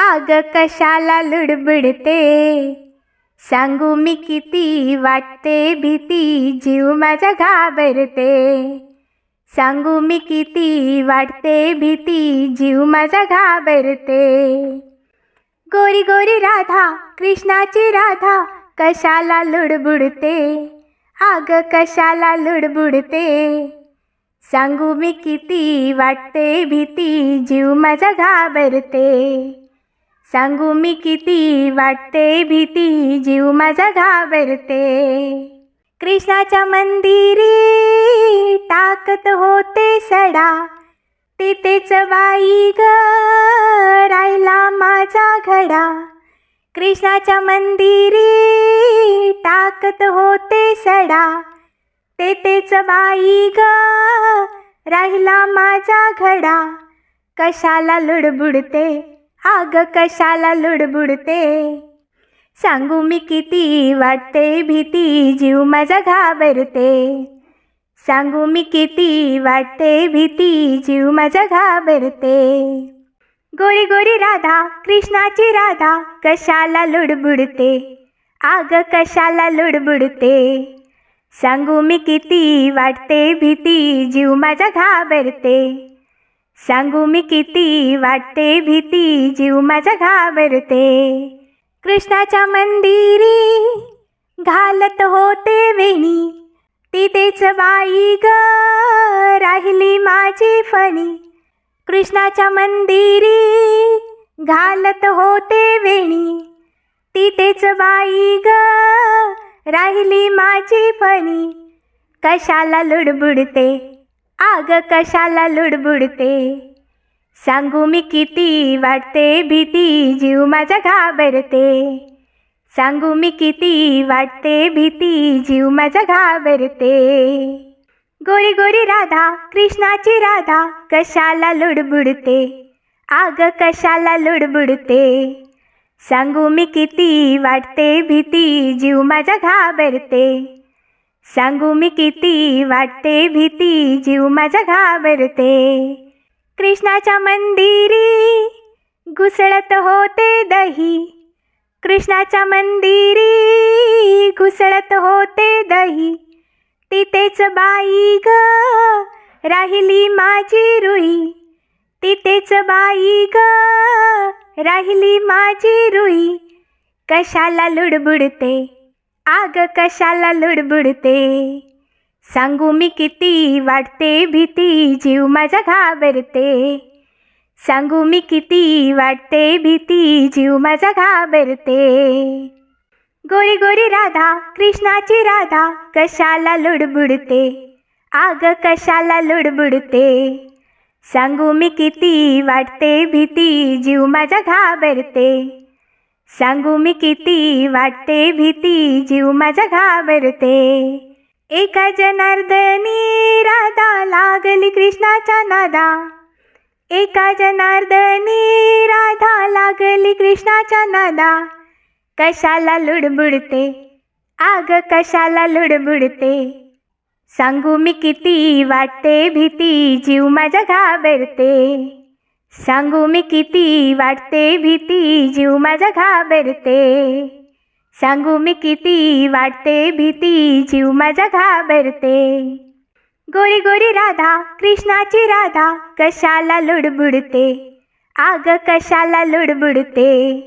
आग कशाला लुडबुडते? सांगू मी किती वाटते भीती जीव माझा घाबरते. सांगू मी किती वाटते भीती जीव माझा घाबरते. गोरी गोरी राधा कृष्णाची राधा कशाला लुडबुडते? आग कशाला लुडबुडते? सांगू मी किती वाटते भीती जीव माझा घाबरते. सांगू मी किती वाटते भीती जीव माझा घाबरते. कृष्णाच्या मंदिरी टाकत होते सडा. तिथेच बाई ग राहिला माझा घडा. कृष्णाच्या मंदिरी टाकत होते सडा. तेथेच बाई ग राहिला माझा घडा. कशाला लुडबुडते? आग कशाला लुडबुडते? सांगू मी किती वाटते भीती जीव माझा घाबरते. सांगू मी किती वाटते भीती जीव माझा घाबरते. गोरी गोरी राधा कृष्णाची राधा कशाला लुडबुडते? आग कशाला लुडबुडते? सांगू मी किती वाटते भीती जीव माझा घाबरते. सांगू मी किती वाटते भीती जीव माझा घाबरते. कृष्णाच्या मंदिरी घालत होते वेणी तिथेच बाई ग राहिली माझी फणी. कृष्णाच्या मंदिरी घालत होते वेणी तिथेच बाई ग राहिली माझी फणी. कशाला लुडबुडते? आग कशाला लुडबुडते? सांगू मी किती वाटते भीती जीव माझा घाबरते. सांगू मी किती वाटते भीती जीव माझा घाबरते. गोरी गोरी राधा कृष्णाची राधा कशाला लुडबुडते? आग कशाला लुडबुडते? सांगू मी किती वाटते भीती जीव माझा घाबरते. सांगू मी किती वाटते भीती जीव माझा घाबरते. कृष्णाच्या मंदिरी घुसळत होते दही. कृष्णाच्या मंदिरी घुसळत होते दही. तिथेच बाई ग राहिली माझी रुई. तिथेच बाई ग राहिली माझी रुई. कशाला लुडबुडते? आग कशाला लुडबुडते? सांगू मी किती वाटते भीती जीव माझा घाबरते. सांगू मी किती वाटते भीती जीव माझा घाबरते. गोरी गोरी राधा कृष्णाची राधा कशाला लुडबुडते? आग कशाला लुडबुडते? सांगू मी किती वाटते भीती जीव माझा घाबरते. सांगू मी किती वाटते भीती जीव माझा घाबरते. एका जनार्दनी राधा लागली कृष्णाच्या नादा. एका जनार्दनी राधा लागली कृष्णाच्या नादा. कशाला लुडबुडते? आग कशाला लुडबुडते? सांगू मी किती वाटते भीती जीव माझा घाबरते. सांगू मी किती वाटते भीती जीव माझा घाबरते. सांगू मी किती वाटते भीती जीव माझा घाबरते. गोरी गोरी राधा कृष्णाची राधा कशाला लुडबुडते? आग कशाला लुडबुडते?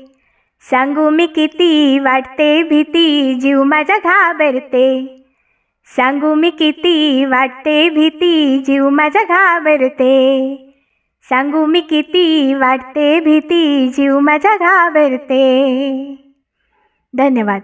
सांगू मी किती वाटते भीती जीव माझा घाबरते. सांगू मी किती वाटते भीती जीव माझा घाबरते. सांगू मी किती वाटते भीती जीव माझा घाबरते. धन्यवाद.